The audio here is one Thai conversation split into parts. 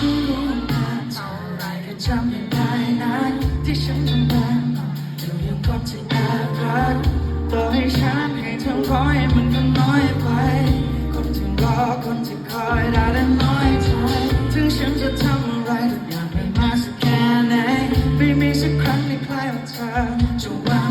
รู้นานเท่ไรก็จำยังได้นั้นที่ฉันทำมันยังคบที่รักต่อให้ฉันให้เธอร้อยมันก็น้อยไป คนที่รอคนที่คอยได้แต่น้อยใจถึงฉันจะทำอะไรทุกอย่างไม่มาสักแค่ไหนไม่มีสักครั้งในใครว่าเธอจะว่า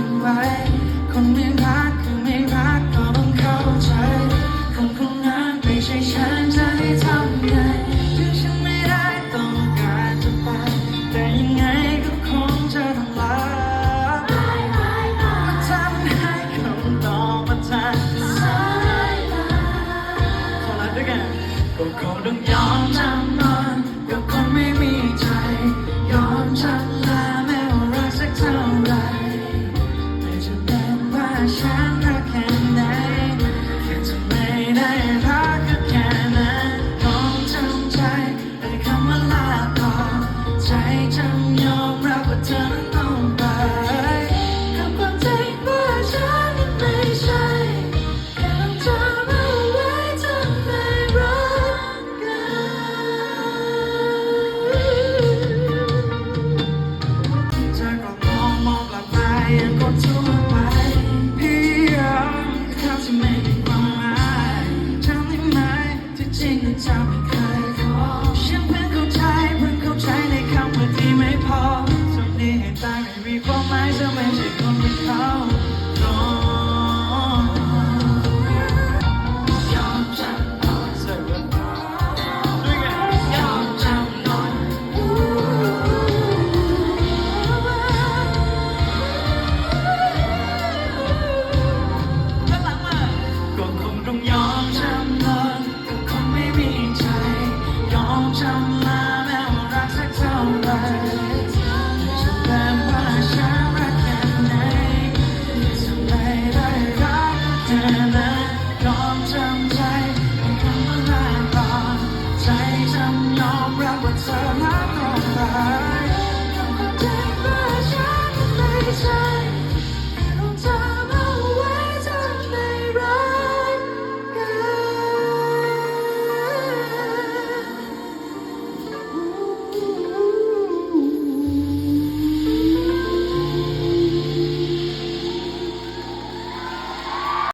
อมจำนอนกับคนไม่มีใจ ยอมฉันดลา มีความหมายเธไม่ใช่คนเขา on, round, we'll turn up.